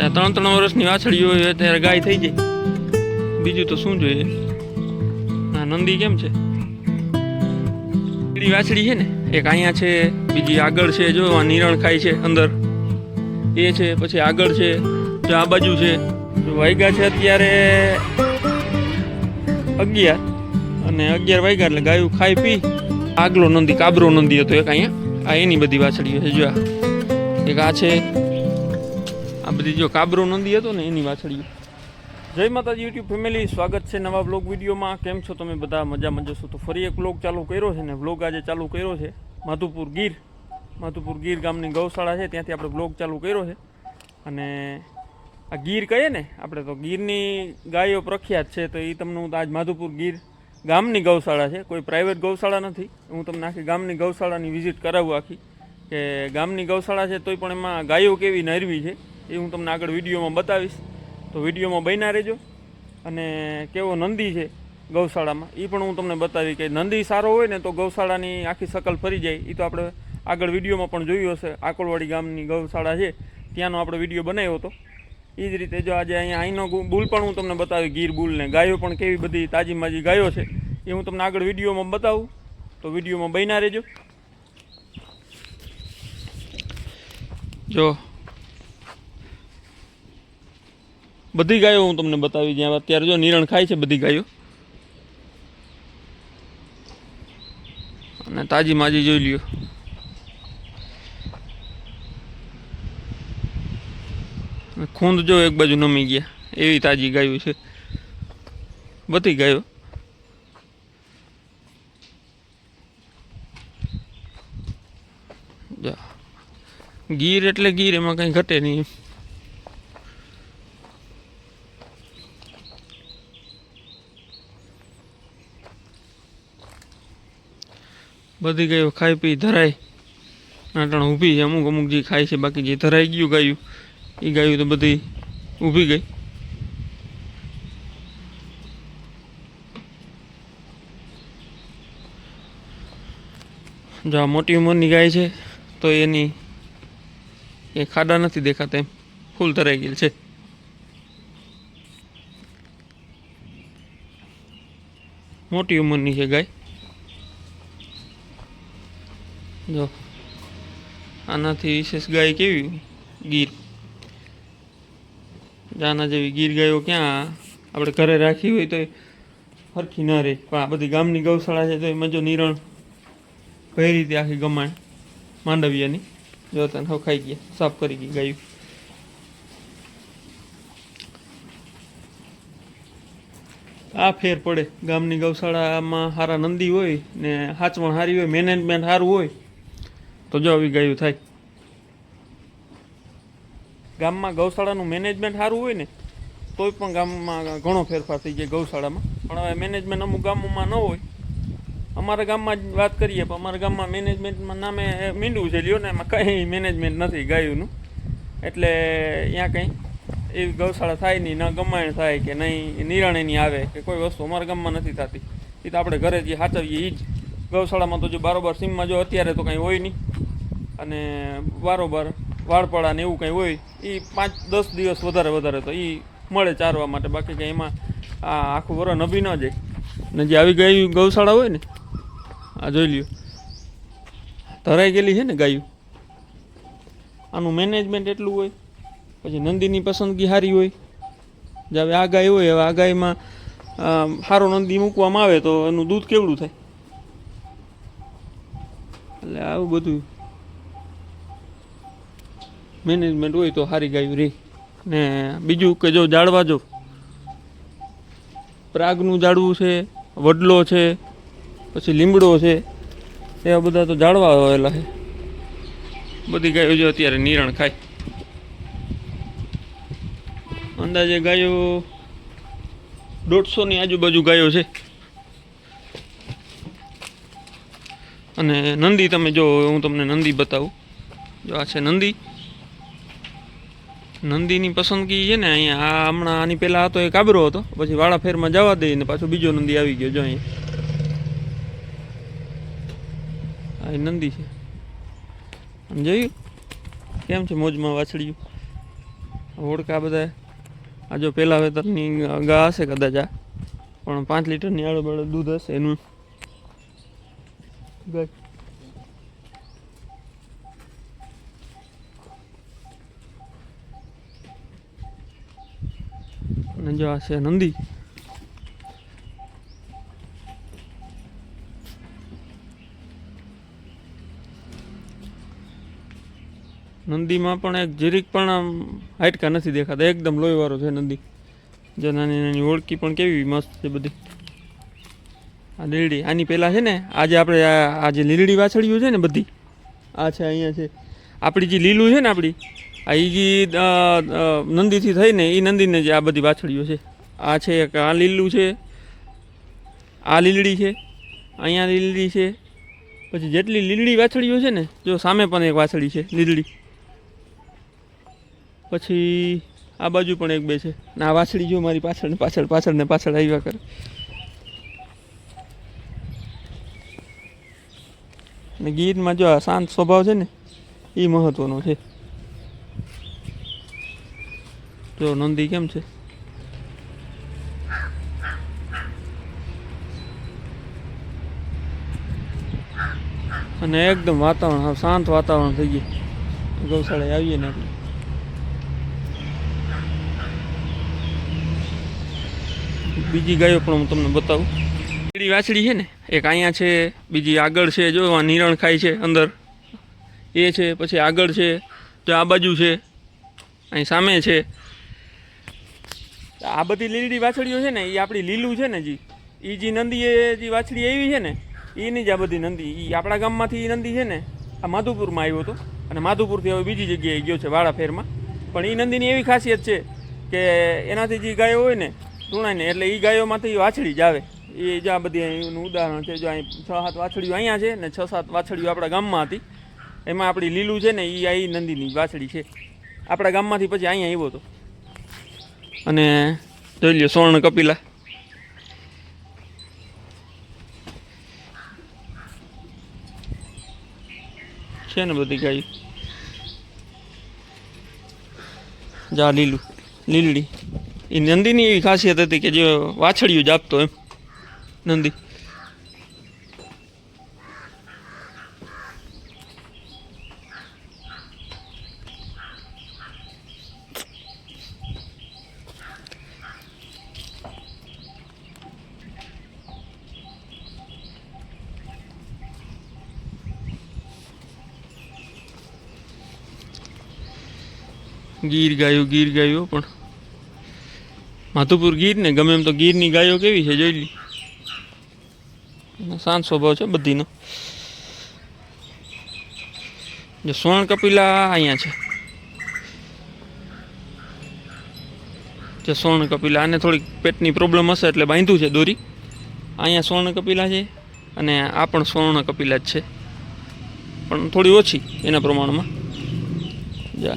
ત્યાં ત્રણ ત્રણ વર્ષની વાછડી હોય ત્યારે ગાય થઈ જાય. બીજું તો શું જોઈએ? ના નંદી કેમ છે? પીળી વાછડી છે ને, એક અહીંયા છે, બીજી આગળ છે, જો, આ નિરણ ખાય છે અંદર. એ છે, પછી આગળ છે, જો, આ બાજુ છે. વાગ્યા છે અત્યારે અગિયાર. અને અગિયાર વાગ્યા એટલે ગાયું ખાઈ પી. આગલો નંદી, કાબરો નંદી હતો એક અહીંયા. આ એની બધી વાછડીઓ છે, જો એક આ છે આ બધી જો કાબરો નંદી હતો ને એની વાછળી જય માતાજી યુટ્યુબ ફેમિલી સ્વાગત છે નવા બ્લોગ વિડીયોમાં. કેમ છો તમે બધા? મજા મજા છો તો ફરી એક બ્લોગ ચાલુ કર્યો છે ને. બ્લોગ આજે ચાલુ કર્યો છે. માધુપુર ગીર. માધુપુર ગીર ગામની ગૌશાળા છે. ત્યાંથી આપણે બ્લોગ ચાલુ કર્યો છે. અને આ ગીર કહીએ ને, આપણે તો ગીરની ગાયો પ્રખ્યાત છે. તો એ તમને હું આજ માધુપુર ગીર ગામની ગૌશાળા છે. કોઈ પ્રાઇવેટ ગૌશાળા નથી. હું તમને આખી ગામની ગૌશાળાની વિઝિટ કરાવું આખી. કે ગામની ગૌશાળા છે તોય પણ એમાં ગાયો કેવી નરવી છે. એ હું તમને આગળ વિડીયોમાં બતાવીશ. તો વિડીયોમાં બન્યા રહેજો. અને કેવો નંદી છે ગૌશાળામાં એ પણ હું તમને બતાવી કે નંદી સારો હોય ને તો ગૌશાળાની આખી શકલ ફરી જાય. એ તો આપણે આગળ વિડીયોમાં પણ જોયું હશે. આકોલવાડી ગામની ગૌશાળા છે. ત્યાંનો આપણે વીડિયો બનાવ્યો હતો. એ જ રીતે જો આજે અહીંયા અહીંનો બુલ પણ હું તમને બતાવી ગીર બુલને ગાયો પણ કેવી બધી તાજી માજી ગાયો છે. એ હું તમને આગળ વિડીયોમાં બતાવું. તો વિડીયોમાં બન્યા રહેજો. જો બધી ગાયો હું તમને બતાવી જ્યાં અત્યારે જો નિરણ ખાય છે બધી ગાયો. અને તાજી માજી જોઈ લ્યો. ખૂંદ જો એક બાજુ નમી ગયા, એવી તાજી ગાયો છે. બધી ગાયો. ગીર એટલે ગીર, એમાં કંઈ ઘટે નહીં. બધી ગાયો ખાઈ પી, ધરાય. નાટણ ઊભી છે, અમુક અમુક જે ખાય છે, બાકી જે ધરાઈ ગયું ગાયું, એ ગાયું તો બધી ઊભી ગઈ. જો આ મોટી ઉંમરની ગાય છે, તો એની એ ખાડા નથી દેખાતા એમ. ફૂલ ધરાઈ ગયેલ છે. મોટી ઉંમરની છે ગાય. જો. આનાથી વિશેષ ગાય કેવી? ગીર. આના જેવી ગીર ગાયો ક્યાં? આપણે ઘરે રાખી હોય તો સરખી ન રહે. પણ આ બધી ગામની ગૌશાળા છે તો એ મજો નિરણ કઈ રીતે આખી ગમાણ. માંડવિયાની. જો તને હવે ખાઈ ગયા. સાફ કરી ગઈ ગાયું. આ ફેર પડે. ગામની ગૌશાળામાં સારા નંદી હોય ને હાચવણ સારી હોય મેનેજમેન્ટ સારું હોય તો જો આવી ગાયું થાય. ગામમાં ગૌશાળાનું મેનેજમેન્ટ સારું હોય ને, તોય પણ ગામમાં ઘણો ફેરફાર થઈ જાય ગૌશાળામાં. પણ હવે મેનેજમેન્ટ અમુક ગામોમાં ન હોય. અમારા ગામમાં જ વાત કરીએ, પણ અમારા ગામમાં મેનેજમેન્ટમાં નામે મીંડું છે, લ્યો ને, એમાં કંઈ મેનેજમેન્ટ નથી ગાયુંનું. એટલે ત્યાં કંઈ એવી ગૌશાળા થાય નહીં, ના ગમાયણ થાય કે નહીં નિરાણે નહીં આવે, કે કોઈ વસ્તુ અમારા ગામમાં નથી થતી. એ તો આપણે ઘરે જે સાચવીએ એ જ. ગૌશાળામાં તો જો બારોબાર સીમમાં જો અત્યારે તો કંઈ હોય નહીં. અને બારોબાર વાળપાડા ને એવું કંઈ હોય એ પાંચ, દસ દિવસ વધારે વધારે તો એ મળે ચારવા માટે. બાકી કંઈ એમાં આ આખું વર નભી ન જાય. ને જે આવી ગાયું, ગૌશાળા હોય ને, આ જોઈ લ્યો. ધરાઈ ગયેલી છે ને ગાયું. આનું મેનેજમેન્ટ એટલું હોય, પછી નંદીની પસંદગી સારી હોય. જે હવે આ ગાય હોય, હવે આ ગાયમાં સારો નંદી મૂકવામાં આવે તો એનું દૂધ કેવડું થાય? એટલે આવું બધું મેનેજમેન્ટ હોય તો સારી ગાયું રહે ને બીજું કે જો જાળવા જો. પ્રાગનું ઝાડવું છે, વડલો છે, પછી લીમડો છે, એવા બધા તો ઝાડવા આવેલા છે. બધી ગાયો જો અત્યારે નિરણ ખાય. અંદાજે ગાયો દોઢસોની આજુબાજુ ગાયો છે. અને નંદી તમે જો, હું તમને નંદી બતાવું. જો આ છે નંદી. નંદીની પસંદગી છે ને અહીંયા, આ હમણાં આની પહેલાં હતો એ કાબરો હતો, પછી વાળા ફેરમાં જવા દઈ ને પાછો બીજો નંદી આવી ગયો, જો અહીંયા. આ નંદી છે. આમ જોયું? કેમ છે મોજમાં વાછળ્યું હોડકા બધા? આ જો પહેલાં વેતરની ગા હશે કદાચ આ. પણ પાંચ લીટરની આડો દૂધ હશે એનું. ગાય જો છે નંદી. નંદીમાં પણ એક જીરીક પણ આમ હાઇટકા નથી દેખાતા, એકદમ લોહીવાળો છે નંદી. જે નાની નાની ઓળખી પણ કેવી મસ્ત છે બધી. આ લીલડી, આની પહેલાં છે ને, આજે આપણે આ જે લીલડી વાછળીઓ છે ને બધી, આ છે અહીંયા છે. આપણી જે લીલું છે ને આપણી આ એ જે નંદીથી થઈને એ નંદીને જે આ બધી વાછળીઓ છે. આ છે એક, આ લીલું છે, આ લીલડી છે, અહીંયા લીલડી છે, પછી જેટલી લીલડી વાછળીઓ છે ને, જો સામે પણ એક વાછળી છે, લીલડી. પછી આ બાજુ પણ એક બે છે. ને આ વાછળી જો મારી પાછળ ને પાછળ પાછળ ને પાછળ આવ્યા કરે. ને ગીરમાં જો આ શાંત સ્વભાવ છે ને એ મહત્વનો છે. જો નંદી કેમ છે? અને એકદમ વાતાવરણ શાંત વાતાવરણ થઈ ગયું. ગૌશાળાએ આવીએ ને આપણે. બીજી ગાયો પણ હું તમને બતાવું. લીલી વાછડી છે ને, એક અહીંયા છે, બીજી આગળ છે, જો, આ નિરણ ખાય છે અંદર. એ છે, પછી આગળ છે, તો આ બાજુ છે, અહીં સામે છે. આ બધી લીલી વાછડીઓ છે ને એ આપણી લીલું છે ને જી. એ જે નંદી એ જે વાછડી આવી છે ને એની જ આ બધી નંદી. એ આપણા ગામમાંથી એ નંદી છે ને, આ માધુપુરમાં આવ્યો હતો. અને માધુપુરથી હવે બીજી જગ્યાએ ગયો છે વાળા ફેરમાં પણ એ નંદીની એવી ખાસિયત છે કે એનાથી જે ગાયો હોય ને ટૂણાઈને એટલે એ ગાયોમાંથી વાછડી જ આવે. એ જ આ બધી અહીંનું ઉદાહરણ છે, જો અહીં છ સાત વાછડીઓ અહીંયા છે ને છ સાત વાછડીઓ આપણા ગામમાં હતી. એમાં આપણી લીલું છે ને એ આ નંદીની વાછડી છે. આપણા ગામમાંથી પછી અહીંયા આવ્યો હતો. અને જોઈ લ્યો સ્વર્ણ કપિલા. છે ને બધી ગાય. જા લીલું, લીલડી. એ નંદીની એવી ખાસિયત હતી કે જે વાછળિયું જ આપતો એમ. નંદી. ગીર ગાયો ગીર ગાયો, પણ માધુપુર ગીર ને ગમે એમ તો ગીરની ગાયો કેવી છે, જોઈ લી શાંત સ્વભાવ છે બધીનો. જો સ્વર્ણ કપિલા અહીંયા છે. જે સ્વર્ણ કપિલા, આને થોડીક પેટની પ્રોબ્લેમ હશે એટલે બાંધ્યું છે દોરી. અહીંયા સ્વર્ણ કપિલા છે અને આ પણ સ્વર્ણ કપિલા જ છે. પણ થોડી ઓછી એના પ્રમાણમાં. જા.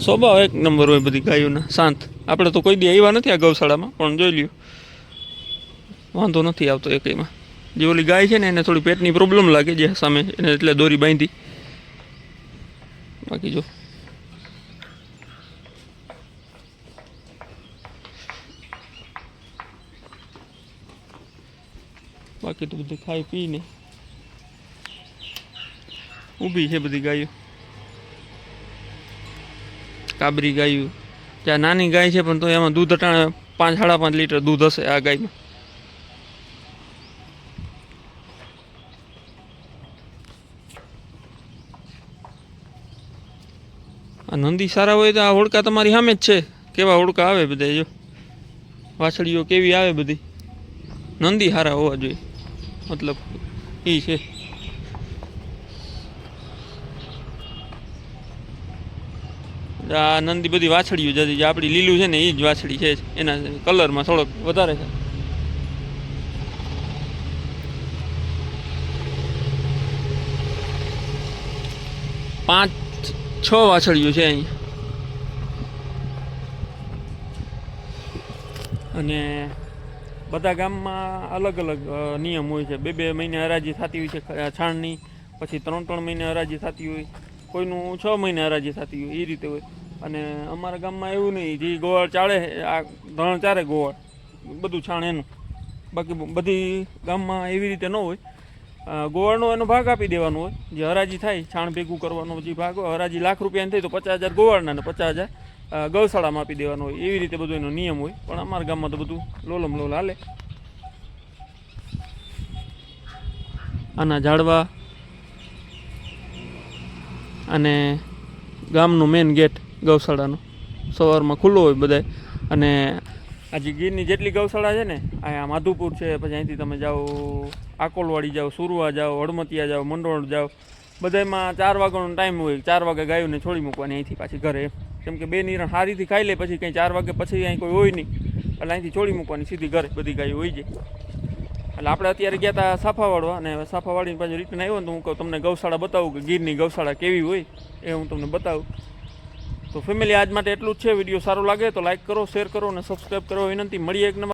સ્વભાવ એક નંબર હોય બધી ગાયોના. શાંત. આપણે તો કોઈ દી આવ્યા નથી આ ગૌશાળામાં, પણ જોઈ લ્યો. વાંધો નથી આવતો એકઈમાં જે ઓલી ગાય છે ને, એને થોડી પેટની પ્રોબ્લેમ લાગે જે સામે, એને એટલે દોરી બાંધી. બાકી જો. બાકી તો બધી ખાઈ પીને ઊભી છે બધી ગાયો. કાબરી ગાયું. ત્યાં નાની ગાય છે, પણ તો એમાં દૂધ અટાણે પાંચ, સાડા પાંચ લીટર દૂધ હશે આ ગાયમાં. આ નંદી સારા હોય તો આ હોડકા તમારી સામે જ છે. કેવા હોડકા આવે બધા જો? વાછડીઓ કેવી આવે બધી? નંદી સારા હોવા જોઈએ. મતલબ એ છે. આ નંદી બધી વાછડીઓ જતી જે આપણી લીલું છે ને એ જ વાછડી છે. એના કલરમાં થોડોક વધારે છે. પાંચ, છ વાછડીઓ છે અહીં. અને બધા ગામમાં અલગ અલગ નિયમ હોય છે. બે બે મહિને હરાજી થતી હોય છે, છાણની. પછી ત્રણ ત્રણ મહિને હરાજી થતી હોય. કોઈનું છ મહિને હરાજી થતી હોય, એ રીતે હોય. અને અમારા ગામમાં એવું નહીં, જે ગોવાળ ચાળે, આ ધણ ચારે ગોવાળ, બધું છાણ એનું. બાકી બધી ગામમાં એવી રીતે ન હોય. ગોવાળનો એનો ભાગ આપી દેવાનો હોય, જે હરાજી થાય, છાણ ભેગું કરવાનો જે ભાગ હોય, હરાજી લાખ રૂપિયાની થાય તો પચાસ હજાર ગોવાળના ને પચાસ હજાર ગૌશાળામાં આપી દેવાનો હોય. એવી રીતે બધો એનો નિયમ હોય. પણ અમારા ગામમાં તો બધું લોલમ લોલ હાલે. આના ઝાડવા અને ગામનું મેઇન ગેટ ગૌશાળાનો. સવારમાં ખુલ્લો હોય બધાય. અને આજે ગીરની જેટલી ગૌશાળા છે ને અહીંયા માધુપુર છે, પછી અહીંથી તમે જાઓ આકોલવાડી જાઓ, સુરવા જાઓ, હળમતિયા જાઓ, મંડોળ જાઓ બધામાં ચાર વાગ્યાનો ટાઈમ હોય, ચાર વાગે ગાયોને છોડી મૂકવાની અહીંથી પાછી ઘરે. કેમ કે બે નિરણ સારીથી ખાઈ લે, પછી કંઈ ચાર વાગે પછી અહીં કોઈ હોય નહીં. એટલે અહીંથી છોડી મૂકવાની સીધી ઘરે, બધી ગાયો હોય જાય એટલે આપણે અત્યારે ગયા હતા સાફા વાળવા અને હવે સાફા વાળીને પાછું રિટર્ન આવ્યો ને તો હું તમને ગૌશાળા બતાવું કે ગીરની ગૌશાળા કેવી હોય એ હું તમને બતાવું. તો ફેમિલી આજ માટે એટલું જ છે. વીડિયો સારો લાગે તો લાઈક કરો શેર કરો અને સબસ્ક્રાઈબ કરો વિનંતી. મળીએ એક નંબર